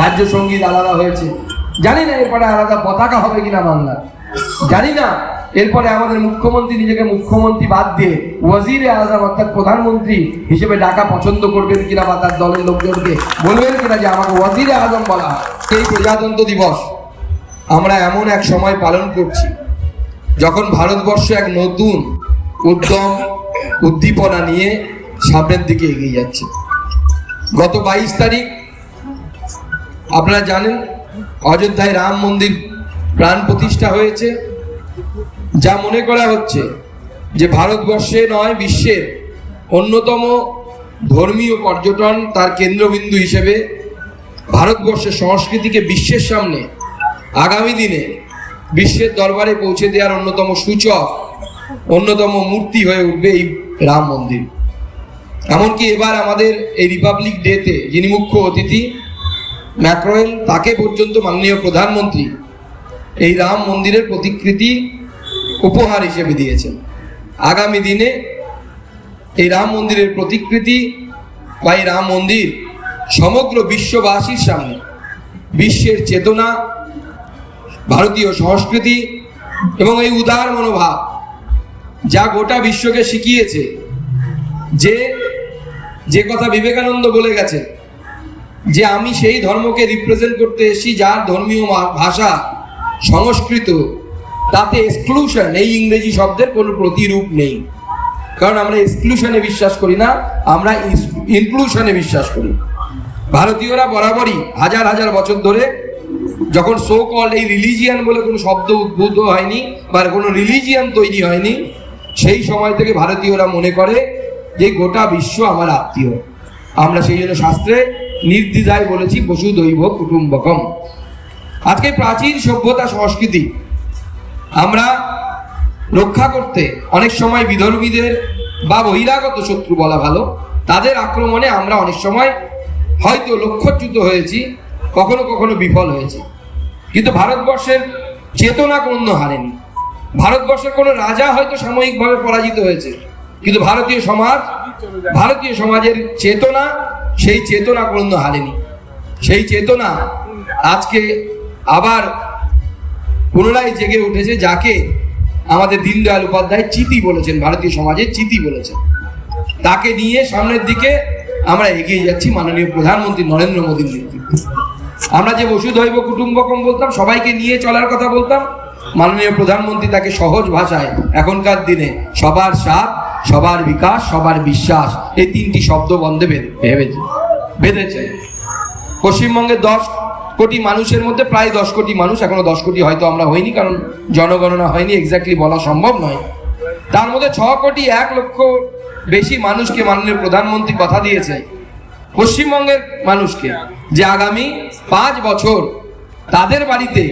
রাজ্য সংগীত আলাদা হয়েছে। জানি না এরপরে আলাদা পতাকা হবে কিনা বাংলা জানি না। এরপরে আমাদের মুখ্যমন্ত্রী নিজেকে মুখ্যমন্ত্রী বাদ দিয়ে ওয়াজিরে আজম অর্থাৎ প্রধানমন্ত্রী হিসেবে ডাকা পছন্দ করবেন কিনা বা তার দলের লোকজনকে বলবেন কিনা যে আমাকে ওয়াজিরে আজম বলা। এই প্রজাতন্ত্র দিবস আমরা এমন এক সময় পালন করছি, যখন ভারতবর্ষ এক নতুন উদ্যম, উদ্দীপনা নিয়ে সামনের দিকে এগিয়ে যাচ্ছে। গত বাইশ তারিখ আপনারা জানেন, অযোধ্যায় রাম মন্দির প্রাণ প্রতিষ্ঠা হয়েছে। যা মনে করা হচ্ছে যে ভারতবর্ষে নয়, বিশ্বের অন্যতম ধর্মীয় পর্যটন তার কেন্দ্রবিন্দু হিসেবে ভারতবর্ষের সংস্কৃতিকে বিশ্বের সামনে আগামী দিনে বিশ্বের দরবারে পৌঁছে দেওয়ার অন্যতম সূচক, অন্যতম মূর্তি হয়ে উঠবে এই রাম মন্দির। এমনকি এবার আমাদের এই রিপাবলিক ডেতে যিনি মুখ্য অতিথি ম্যাক্রোয়েল তাকে পর্যন্ত মাননীয় প্রধানমন্ত্রী এই রাম মন্দিরের প্রতিকৃতি উপহার হিসেবে দিয়েছেন। আগামী দিনে এই রাম মন্দিরের প্রতিকৃতি বা এই রাম মন্দির সমগ্র বিশ্ববাসীর সামনে, বিশ্বের চেতনা, ভারতীয় সংস্কৃতি এবং এই উদার মনোভাব যা গোটা বিশ্বকে শিখিয়েছে, যে যে কথা বিবেকানন্দ বলে গেছে যে আমি সেই ধর্মকে রিপ্রেজেন্ট করতে এসেছি যার ধর্মীয় ভাষা সংস্কৃত, তাতে এক্সক্লুশন এই ইংরেজি শব্দের কোনো প্রতিরূপ নেই। কারণ আমরা এক্সক্লুশনে বিশ্বাস করি না, আমরা ইনক্লুশনে বিশ্বাস করি। ভারতীয়রা বরাবরই হাজার হাজার বছর ধরে যখন সো কল এই রিলিজিয়ান বলে কোনো শব্দ উদ্ভূত হয়নি বা কোনো রিলিজিয়ান তৈরি হয়নি, সেই সময় থেকে ভারতীয়রা মনে করে যে গোটা বিশ্ব আমার আত্মীয়। আমরা সেই জন্য শাস্ত্রে নির্দ্বিধায় বলেছি পশু দৈব কুটুম্বকম। আজকে প্রাচীন সভ্যতা সংস্কৃতি, আমরা রক্ষা করতে অনেক সময় বিধর্মীদের বা বহিরাগত শত্রু বলা ভালো, তাদের আক্রমণে আমরা অনেক সময় হয়তো লক্ষ্যচ্যুত হয়েছি, কখনো কখনো বিফল হয়েছি। কিন্তু ভারতবর্ষের চেতনা কোনো হারেনি। ভারতবর্ষের কোনো রাজা হয়তো সাময়িকভাবে পরাজিত হয়েছে, কিন্তু ভারতীয় সমাজ, ভারতীয় সমাজের চেতনা সেই চেতনা কোনো হারেনি সেই চেতনা আজকে আবার পুনরায় জেগে উঠেছে, যাকে আমাদের দীনদয়াল উপাধ্যায় চিতি বলেছেন, ভারতীয় সমাজে চিতি বলেছেন। তাকে নিয়ে সামনের দিকে আমরা এগিয়ে যাচ্ছি মাননীয় প্রধানমন্ত্রী নরেন্দ্র মোদীর নেতৃত্বে। আমরা যে বসুধৈব কুটুম্বকম বলতাম, সবাইকে নিয়ে চলার কথা বলতাম, মাননীয় প্রধানমন্ত্রী তাকে সহজ ভাষায় এখনকার দিনে সবার সাথ সবার বিকাশ, সবার বিশ্বাস। এই তিনটি শব্দ বন্ধে ভেবেছে বেঁধেছে পশ্চিমবঙ্গের দশ কোটি মানুষের মধ্যে প্রায় দশ কোটি মানুষ, এখনও দশ কোটি হয়তো আমরা হইনি, কারণ জনগণনা হয়নি এক্স্যাক্টলি বলা সম্ভব নয়। তার মধ্যে ছ কোটি এক লক্ষ বেশি মানুষকে মাননীয় প্রধানমন্ত্রী কথা দিয়েছে পশ্চিমবঙ্গের মানুষকে যে আগামী পাঁচ বছর তাদের বাড়িতে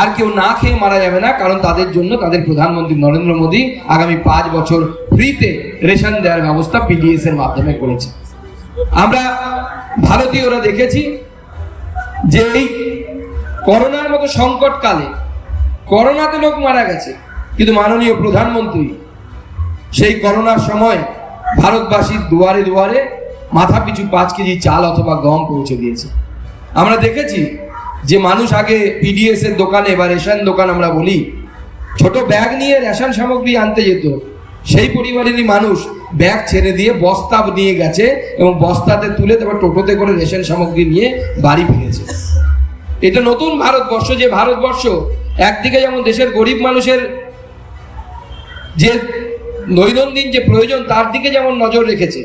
আর কেউ না খেয়ে মারা যাবে না, কারণ তাদের জন্য তাদের প্রধানমন্ত্রী নরেন্দ্র মোদী আগামী পাঁচ বছর ফ্রিতে রেশন দেওয়ার ব্যবস্থা পিডিএস এর মাধ্যমে করেছে। আমরা ভারতীয়রা দেখেছি যে এই করোনার মতো সংকটকালে করোনাতে লোক মারা গেছে, কিন্তু মাননীয় প্রধানমন্ত্রী সেই করোনার সময় ভারতবাসীর দুয়ারে দুয়ারে মাথা পিছু পাঁচ কেজি চাল অথবা গম পৌঁছে দিয়েছে। আমরা দেখেছি যে মানুষ আগে পিডিএস এর দোকানে বা রেশন দোকান আমরা বলি, ছোট ব্যাগ নিয়ে রেশন সামগ্রী আনতে যেত। সেই পরিবারেরই মানুষ ব্যাগ ছেড়ে দিয়ে বস্তা নিয়ে গেছে এবং বস্তাতে তুলে তারপর টোটোতে করে রেশন সামগ্রী নিয়ে বাড়ি ফিরেছে। এটা নতুন ভারতবর্ষ, যে ভারতবর্ষ একদিকে যেমন দেশের গরিব মানুষের যে দৈনন্দিন যে প্রয়োজন, তার দিকে যেমন নজর রেখেছে,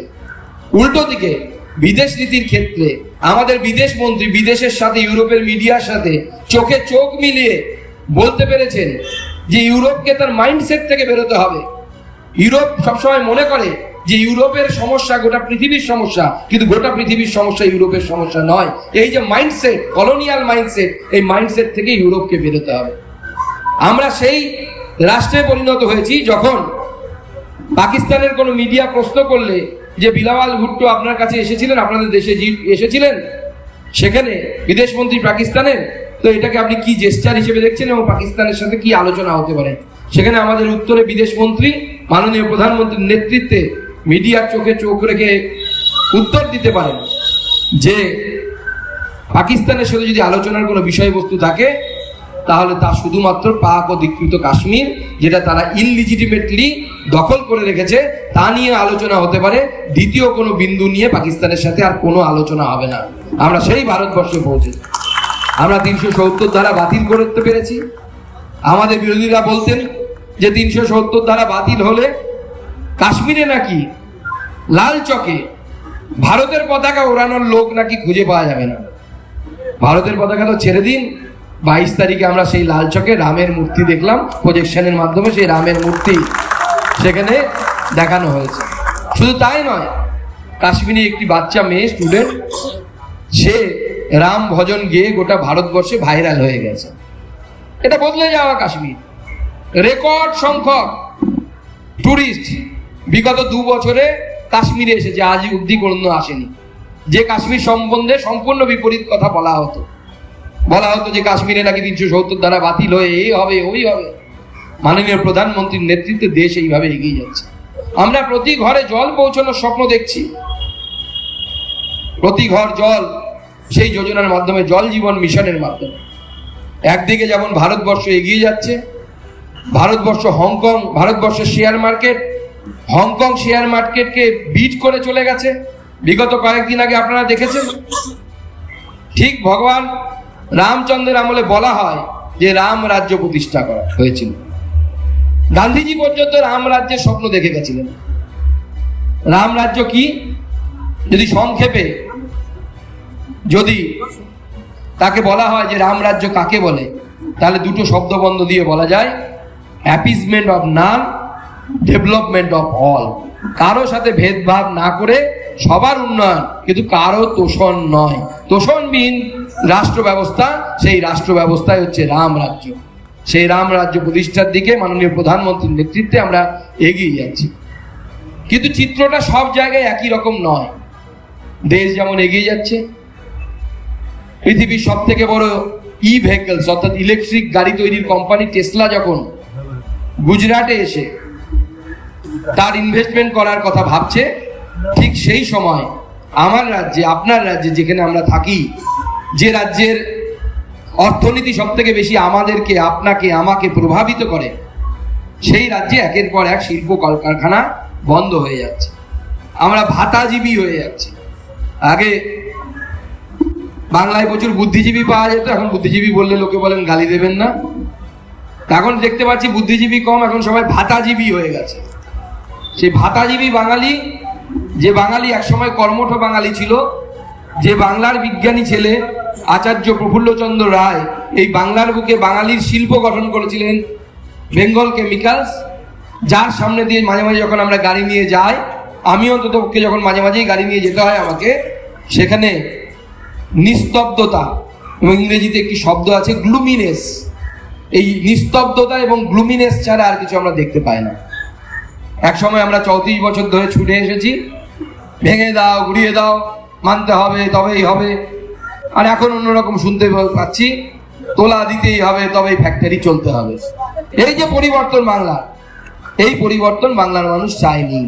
উল্টো দিকে বিদেশ নীতির ক্ষেত্রে আমাদের বিদেশ মন্ত্রী, বিদেশের সাথে, ইউরোপের মিডিয়ার সাথে চোখে চোখ মিলিয়ে বলতে পেরেছেন যে ইউরোপকে তার মাইন্ডসেট থেকে বেরোতে হবে। ইউরোপ সবসময় মনে করে যে ইউরোপের সমস্যা গোটা পৃথিবীর সমস্যা, কিন্তু গোটা পৃথিবীর সমস্যা ইউরোপের সমস্যা নয়। এই যে মাইন্ডসেট কলোনিয়াল মাইন্ডসেট এই মাইন্ডসেট থেকে ইউরোপকে বেরোতে হবে। আমরা সেই রাষ্ট্রে পরিণত হয়েছি যখন পাকিস্তানের কোনো মিডিয়া প্রশ্ন করলে যে বিলাওয়াল ভুট্টো আপনার কাছে এসেছিলেন, আপনাদের দেশে এসেছিলেন, সেখানে বিদেশমন্ত্রী পাকিস্তানের তো এটাকে আপনি কি জেস্টার হিসেবে দেখছেন এবং পাকিস্তানের সাথে কি আলোচনা হতে পারে? সেখানে আমাদের উত্তরে বিদেশমন্ত্রী, মাননীয় প্রধানমন্ত্রীর নেতৃত্বে মিডিয়ার চোখে চোখ রেখে উত্তর দিতে পারেন যে পাকিস্তানের সাথে যদি আলোচনার কোনো বিষয়বস্তু থাকে তাহলে তা শুধুমাত্র পাক অধিকৃত কাশ্মীর, যেটা তারা ইনলিজিটিমেটলি দখল করে রেখেছে, তা নিয়ে আলোচনা হতে পারে। দ্বিতীয় কোনো বিন্দু নিয়ে পাকিস্তানের সাথে আর কোনো আলোচনা হবে না। আমরা সেই ভারতবর্ষে পৌঁছেছি আমরা তিনশো সত্তর ধারা বাতিল করতে পেরেছি। আমাদের বিরোধীরা বলতেন যে তিনশো সত্তর ধারা বাতিল হলে কাশ্মীরে নাকি লাল চকে ভারতের পতাকা ওড়ানোর লোক নাকি খুঁজে পাওয়া যাবে না। ভারতের পতাকা তো ছেড়ে দিন। বাইশ তারিখে আমরা সেই লাল চকে রামের মূর্তি দেখলাম প্রজেকশনের মাধ্যমে সেই রামের মূর্তি সেখানে দেখানো হয়েছে। শুধু তাই নয়, কাশ্মীরে একটি বাচ্চা মেয়ে স্টুডেন্ট সে রাম ভজন গেয়ে গোটা ভারতবর্ষে ভাইরাল হয়ে গেছে। এটা বদলে যাওয়া কাশ্মীর। রেকর্ড সংখ্যক টুরিস্ট বিগত দু বছরে কাশ্মীরে এসেছে আজ অব্দি কোনো আসেনি। যে কাশ্মীর সম্বন্ধে সম্পূর্ণ বিপরীত কথা বলা হতো। বলা হতো যে কাশ্মীরে নাকি তিনশো সত্তর দ্বারা বাতিল হয়ে এই হবে, ওই হবে। মাননীয় প্রধানমন্ত্রীর নেতৃত্বে দেশ এইভাবে এগিয়ে যাচ্ছে। আমরা প্রতি ঘরে জল পৌঁছানোর স্বপ্ন দেখছি। প্রতি ঘর জল, সেই যোজনার মাধ্যমে জল জীবন মিশনের মাধ্যমে। একদিকে যেমন ভারতবর্ষ এগিয়ে যাচ্ছে, ভারতবর্ষ হংকং ভারতবর্ষের share market, Hong Kong share মার্কেটকে বিট করে চলে গেছে। বিগত কয়েকদিন আগে আপনারা দেখেছেন। ঠিক ভগবান রামচন্দ্রের আমলে বলা হয় যে রাম রাজ্য প্রতিষ্ঠা করা হয়েছিল। গান্ধীজি পর্যন্ত রাম রাজ্যের স্বপ্ন দেখে গেছিলেন। রাম রাজ্য কি? যদি সংক্ষেপে যদি তাকে বলা হয় যে রাম রাজ্য কাকে বলে, তাহলে দুটো শব্দবন্ধ দিয়ে বলা যায় appeasement of none development of all কারও সাথে ভেদভাব না করে সবার উন্নয়ন, কিন্তু কারও তোষণ নয়। তোষণবিহীন রাষ্ট্র ব্যবস্থা সেই রাষ্ট্র ব্যবস্থায় হচ্ছে রাম রাজ্য। সেই রাম রাজ্য প্রতিষ্ঠার দিকে মাননীয় প্রধানমন্ত্রীর নেতৃত্বে আমরা এগিয়ে যাচ্ছি। কিন্তু চিত্রটা সব জায়গায় একই রকম নয়। দেশ যেমন এগিয়ে যাচ্ছে, পৃথিবীর সব থেকে বড় ই ভেহিকলস অর্থাৎ ইলেকট্রিক গাড়ি তৈরির কোম্পানি টেসলা যখন গুজরাটে এসে তার ইনভেস্টমেন্ট করার কথা ভাবছে, ঠিক সেই সময় আমার রাজ্যে, আপনার রাজ্যে যেখানে আমরা থাকি যে রাজ্যের অর্থনীতি সব থেকে বেশি আমাদেরকে, আপনাকে, আমাকে প্রভাবিত করে, সেই রাজ্যে একের পর এক শিল্প কলকারখানা বন্ধ হয়ে যাচ্ছে। আমরা ভাতাজীবী হয়ে যাচ্ছি। আগে বাংলায় প্রচুর বুদ্ধিজীবী পাওয়া যেত, এখন বুদ্ধিজীবী বললে লোকে বলেন গালি দেবেন না। এখন দেখতে পাচ্ছি বুদ্ধিজীবী কম, এখন সবাই ভাতাজীবী হয়ে গেছে। সেই ভাতাজীবী বাঙালি, যে বাঙালি একসময় কর্মঠ বাঙালি ছিল, যে বাংলার বিজ্ঞানী ছেলে আচার্য প্রফুল্লচন্দ্র রায় এই বাংলার বুকে বাঙালির শিল্প গঠন করেছিলেন বেঙ্গল কেমিক্যালস, যার সামনে দিয়ে মাঝে মাঝে যখন আমরা গাড়ি নিয়ে যাই, আমি অন্তত যখন মাঝে মাঝেই গাড়ি নিয়ে যেতে হয় আমাকে, সেখানে নিস্তব্ধতা এবং ইংরেজিতে একটি শব্দ আছে গ্লুমিনেস। এই নিস্তব্ধতা এবং গ্লুমিনেস ছাড়া আর কিছু আমরা দেখতে পাই না। এক সময় আমরা চৌত্রিশ বছর ধরে ছুটে এসেছি, ভেঙে দাও ঘুরিয়ে দাও, মানতে হবে, তবেই হবে। আর এখন অন্যরকম শুনতে পাচ্ছি। তোলা দিতেই হবে, তবেই ফ্যাক্টরি চলতে হবে। এই যে পরিবর্তন বাংলার এই পরিবর্তন বাংলার মানুষ চায়নি।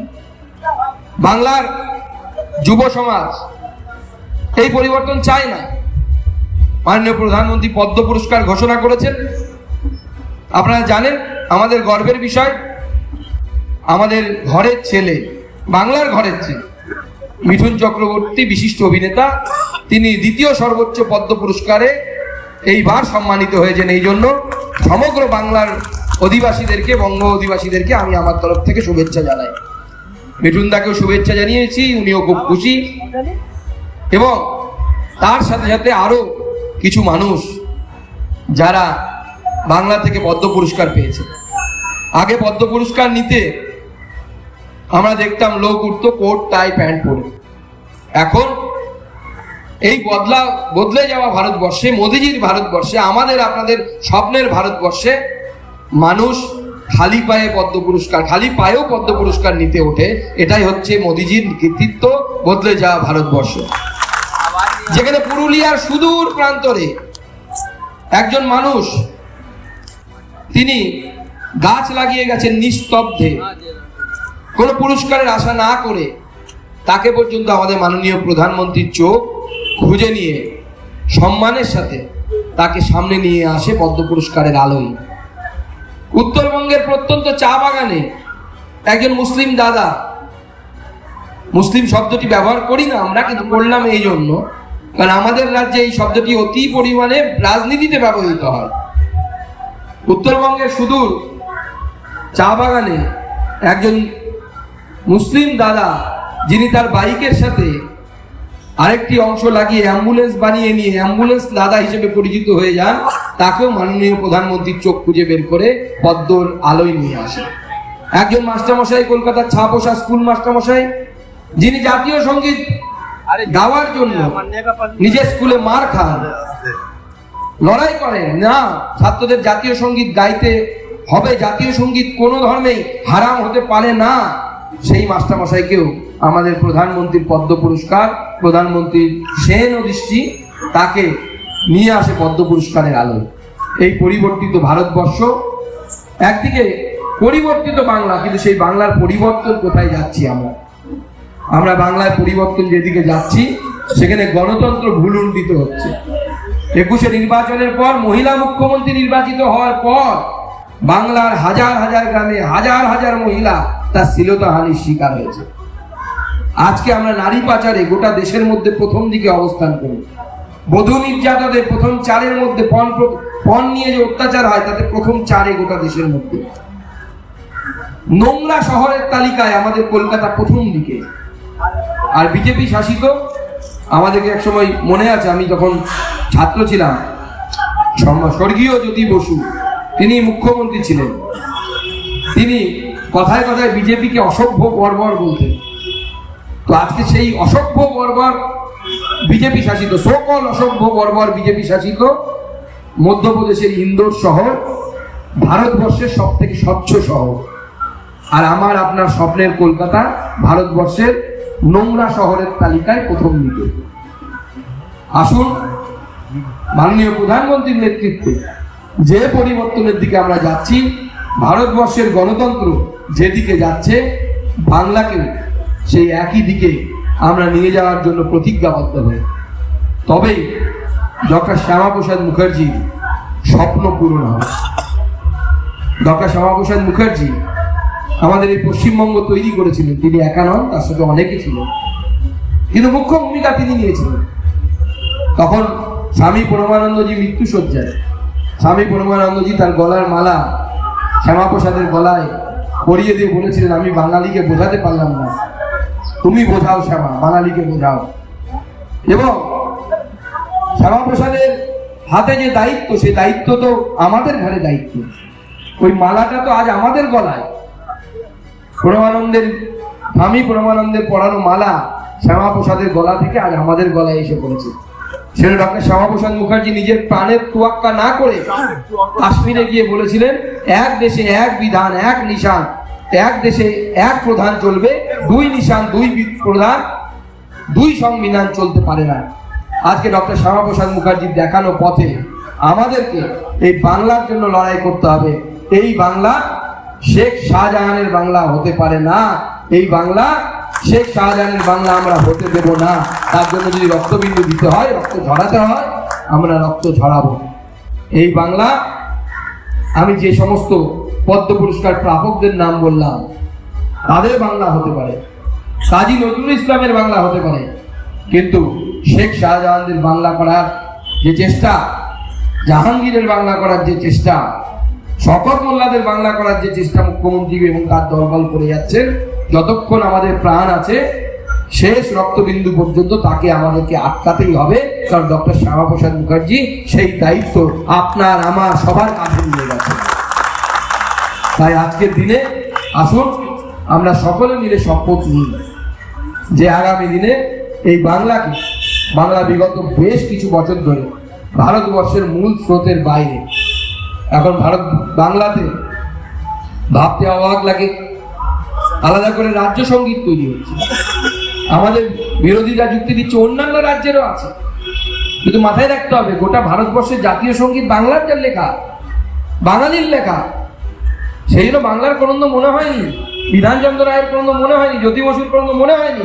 বাংলার যুব সমাজ এই পরিবর্তন চায় না। মাননীয় প্রধানমন্ত্রী পদ্ম পুরস্কার ঘোষণা করেছেন। আপনারা জানেন, আমাদের গর্বের বিষয়, আমাদের ঘরের ছেলে, বাংলার ঘরের ছেলে। মিঠুন চক্রবর্তী বিশিষ্ট অভিনেতা, তিনি দ্বিতীয় সর্বোচ্চ পদ্ম পুরস্কারে এইবার সম্মানিত হয়েছেন। এই জন্য সমগ্র বাংলার অধিবাসীদেরকে, বঙ্গ অধিবাসীদেরকে আমি আমার তরফ থেকে শুভেচ্ছা জানাই। মিঠুন দাকেও শুভেচ্ছা জানিয়েছি, উনিও খুব খুশি। এবং তার সাথে সাথে আরও কিছু মানুষ যারা বাংলা থেকে পদ্ম পুরস্কার পেয়েছে। আগে পদ্ম পুরস্কার নিতে আমরা দেখতাম লোক উঠতো কোট, টাই, প্যান্ট পরে। এখন এই বদলা, বদলে যাওয়া ভারতবর্ষে, মোদিজির ভারতবর্ষে, আমাদের আপনাদের স্বপ্নের ভারতবর্ষে মানুষ খালি পায়ে পদ্ম পুরস্কার, খালি পায়েও পদ্ম পুরস্কার নিতে ওঠে, এটাই হচ্ছে মোদিজির কৃতিত্ব বদলে যাওয়া ভারতবর্ষ। যেখানে পুরুলিয়ার সুদূর প্রান্তরে একজন মানুষ, তিনি গাছ লাগিয়ে গেছেন নিস্তব্ধে। কোনো পুরস্কারের আশা না করে তাকে পর্যন্ত আমাদের মাননীয় প্রধানমন্ত্রীর চোখ খুঁজে নিয়ে সম্মানের সাথে তাকে সামনে নিয়ে আসে পদ্ম পুরস্কারের আলোয় উত্তরবঙ্গের প্রত্যন্ত চা বাগানে একজন মুসলিম দাদা, মুসলিম শব্দটি ব্যবহার করি না আমরা, কিন্তু করলাম এই জন্য কারণ আমাদের রাজ্যে এই শব্দটি অতি পরিমাণে রাজনীতিতে ব্যবহৃত হয়। উত্তরবঙ্গের সুদূর চা বাগানে একজন মুসলিম দাদা যিনি তার বাইকের সাথে আরেকটি অংশ লাগিয়ে অ্যাম্বুলেন্স বানিয়ে নিয়ে অ্যাম্বুলেন্স দাদা হিসেবে পরিচিত হয়ে যান তাকেও মাননীয় প্রধানমন্ত্রীর চোখ খুঁজে বের করে পদ্মর আলোয় নিয়ে আসে একজন মাস্টারমশাই কলকাতার ছাপোষা স্কুল মাস্টারমশাই যিনি জাতীয় সংগীত গাওয়ার জন্য নিজের স্কুলে মার খান। লড়াই করেন। না ছাত্রদের জাতীয় সংগীত গাইতে হবে। জাতীয় সংগীত কোনো ধর্মেই হারাম হতে পারে না। সেই মাস্টারমশাইকেও আমাদের প্রধানমন্ত্রীর পদ্ম পুরস্কার প্রধানমন্ত্রীর সেন ও দৃষ্টি তাকে নিয়ে আসে পদ্ম পুরস্কারের আলোয়। এই পরিবর্তিত ভারতবর্ষ, একদিকে পরিবর্তিত বাংলা, কিন্তু সেই বাংলার পরিবর্তন কোথায় যাচ্ছি আমরা? আমরা বাংলায় পরিবর্তন যেদিকে যাচ্ছি, সেখানে গণতন্ত্র ভুলুণ্ঠিত হচ্ছে। একুশে নির্বাচনের পর মহিলা মুখ্যমন্ত্রী নির্বাচিত হওয়ার পর বাংলার হাজার হাজার গ্রামে হাজার হাজার মহিলা তার শ্লীলতাহানির শিকার হয়েছে। আজকে আমরা নারী পাচারে গোটা দেশের মধ্যে প্রথম দিকে অবস্থান করি। বধূ নির্যাতনের প্রথম চারের মধ্যে পণ পণ নিয়ে যে অত্যাচার হয়, তাতে প্রথম চারে গোটা দেশের মধ্যে। নোংরা শহরের তালিকায় আমাদের কলকাতা প্রথম দিকে। আর বিজেপি শাসিত, আমাদেরকে একসময় মনে আছে, আমি যখন ছাত্র ছিলাম স্বর্গীয় জ্যোতি বসু তিনি মুখ্যমন্ত্রী ছিলেন। তিনি কথায় কথায় বিজেপিকে অসভ্য বর্বর বলতেন। তো আজকে সেই অসভ্য বর্বর বিজেপি শাসিত সকল অসভ্য বর্বর বিজেপি শাসিত মধ্যপ্রদেশের ইন্দোর শহর ভারতবর্ষের সব থেকে স্বচ্ছ শহর। আর আমার আপনার স্বপ্নের কলকাতা ভারতবর্ষের নোংরা শহরের তালিকায় প্রথম দিকে। আসুন, মাননীয় প্রধানমন্ত্রীর নেতৃত্বে যে পরিবর্তনের দিকে আমরা যাচ্ছি, ভারতবর্ষের গণতন্ত্র যেদিকে যাচ্ছে, বাংলাকে সেই একই দিকে আমরা নিয়ে যাওয়ার জন্য প্রতিজ্ঞাবদ্ধ হই তবেই ডক্টর শ্যামাপ্রসাদ মুখার্জি স্বপ্ন পূরণ হবে। ডক্টর শ্যামাপ্রসাদ মুখার্জি আমাদের এই পশ্চিমবঙ্গ তৈরি করেছিলেন। তিনি একা নন, তার সাথে অনেকে ছিলেন। কিন্তু মুখ্য ভূমিকা তিনি নিয়েছিলেন। তখন স্বামী পরমানন্দজি মৃত্যু সজ্জায় স্বামী পরমানন্দজি তার গলার মালা শ্যামাপ্রসাদের গলায় পরিয়ে দিয়ে বলেছিলেন, আমি বাঙালিকে বোঝাতে পারলাম না। তুমি বোঝাও শ্যামা, বাঙালিকে বোঝাও। এবং শ্যামাপ্রসাদের হাতে যে দায়িত্ব, সে দায়িত্ব তো আমাদের ঘরে দায়িত্ব। ওই মালাটা তো আজ আমাদের গলায়। পরমানন্দের, স্বামী পরমানন্দের পড়ানো মালা শ্যামাপ্রসাদের গলা থেকে আজ আমাদের গলায় এসে পড়েছে। সেটা ডক্টর শ্যামাপ্রসাদ মুখার্জি নিজের প্রাণের তোয়াক্কা না করে কাশ্মীরে গিয়ে বলেছিলেন, এক দেশে এক বিধান, এক নিশান, এক দেশে এক প্রধান চলবে, দুই নিশান, দুই প্রধান, দুই সংবিধান চলতে পারে না। আজকে ডক্টর শ্যামাপ্রসাদ মুখার্জির দেখানো পথে আমাদেরকে এই বাংলার জন্য লড়াই করতে হবে। এই বাংলা শেখ শাহজাহানের বাংলা হতে পারে না। এই বাংলা শেখ শাহজাহানের বাংলা আমরা হতে দেব না। তার জন্য যদি রক্তবিন্দু দিতে হয়, রক্ত ঝরাতে হয়, আমরা রক্ত ঝরাবো। এই বাংলা আমি যে সমস্ত পদ্ম পুরস্কার প্রাপকদের নাম বললাম, তাদের বাংলা হতে পারে। কাজী নজরুল ইসলামের বাংলা হতে পারে। কিন্তু শেখ শাহজাহানদের বাংলা করার যে চেষ্টা, জাহাঙ্গীরের বাংলা করার যে চেষ্টা, শকত মোল্লাদের বাংলা করার যে চেষ্টা মুখ্যমন্ত্রী এবং তার দলবল করে যাচ্ছেন যতক্ষণ আমাদের প্রাণ আছে, শেষ রক্তবিন্দু পর্যন্ত তাকে আমাদেরকে আটকাতেই হবে। কারণ ডক্টর শ্যামাপ্রসাদ মুখার্জি সেই দায়িত্ব আপনার, আমার, সবার কাছে নিয়ে গেছে তাই আজকের দিনে আসুন, আমরা সকলে মিলে শপথ নিই যে আগামী দিনে এই বাংলাকে, বাংলা বিগত বেশ কিছু বছর ধরে ভারতবর্ষের মূল স্রোতের বাইরে। এখন ভারত, বাংলাতে ভাবতে অবাক লাগে। আলাদা করে রাজ্য সংগীত তৈরি হচ্ছে। আমাদের বিরোধীরা যুক্তি দিচ্ছে, অন্যান্য রাজ্যেরও আছে। কিন্তু মাথায় রাখতে হবে, গোটা ভারতবর্ষের জাতীয় সংগীত বাংলার যার লেখা, বাঙালির লেখা, সেই জন্য বাংলার কোনো মনে হয়নি বিধানচন্দ্র রায়ের কোনো মনে হয়নি, জ্যোতি বসুর কোনো মনে হয়নি,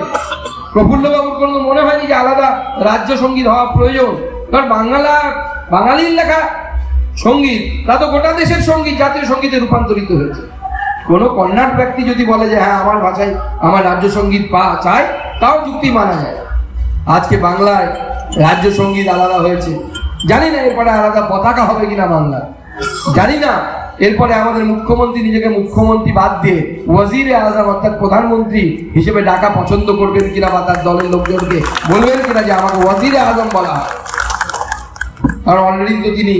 প্রফুল্লবাবুর কোনো মনে হয়নি যে আলাদা রাজ্য সংগীত হওয়া প্রয়োজন। কারণ বাংলা, বাঙালির লেখা সংগীত, তা তো গোটা দেশের সংগীত, জাতীয় সঙ্গীতে রূপান্তরিত হয়েছে। কোনো কন্যাট ব্যক্তি যদি বলে যে হ্যাঁ আমার ভাষায় আমার রাজ্য সংগীত পা চাই তাও যুক্তি মানা যায়। আজকে বাংলায় রাজ্য সংগীত আলাদা হয়েছে। জানি না এরপরে আলাদা পতাকা হবে কিনা বাংলা জানি না। এরপরে আমাদের মুখ্যমন্ত্রী নিজেকে মুখ্যমন্ত্রী বাদ দিয়ে ওয়াজিরে আজম অর্থাৎ প্রধানমন্ত্রী হিসেবে ডাকা পছন্দ করবেন কিনা বা তার দলের লোকজনকে বলবেন কিনা যে আমাকে ওয়াজিরে আজম বলা হয়। কারণ অলরেডি তো তিনি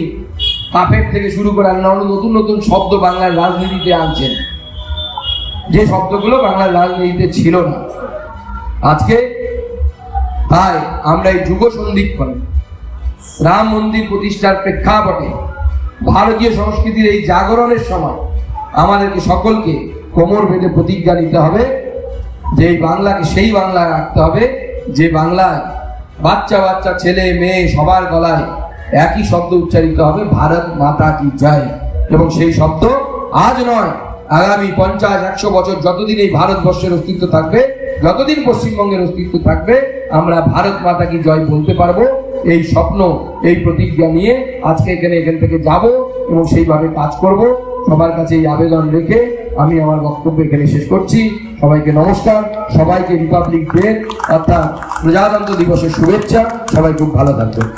কাফের থেকে শুরু করে নতুন নতুন শব্দ বাংলার রাজনীতিতে আনছেন। যে শব্দগুলো বাংলার রাজনীতিতে ছিল না। আজকে তাই আমরা এই যুগ সন্ধিক্ষণে রাম মন্দির প্রতিষ্ঠার প্রেক্ষাপটে ভারতীয় সংস্কৃতির এই জাগরণের সময় আমাদেরকে সকলকে কোমর বেঁধে প্রতিজ্ঞা নিতে হবে যে এই বাংলাকে সেই বাংলা রাখতে হবে, যে বাংলায় বাচ্চা বাচ্চা, ছেলে মেয়ে সবার গলায় একই শব্দ উচ্চারিত হবে, ভারত মাতা কি জয়? এবং সেই শব্দ আজ নয় আগামী পঞ্চাশ, একশো বছর যতদিন এই ভারতবর্ষের অস্তিত্ব থাকবে, যতদিন পশ্চিমবঙ্গের অস্তিত্ব থাকবে, আমরা ভারত মাতাকে জয় বলতে পারব? এই স্বপ্ন, এই প্রতিজ্ঞা নিয়ে আজকে এখানে এখান থেকে যাব এবং সেইভাবে কাজ করব। সবার কাছে এই আবেদন রেখে আমি আমার বক্তব্য এখানে শেষ করছি। সবাইকে নমস্কার। সবাইকে রিপাবলিক ডে অর্থাৎ প্রজাতন্ত্র দিবসের শুভেচ্ছা। সবাই খুব ভালো থাকবেন।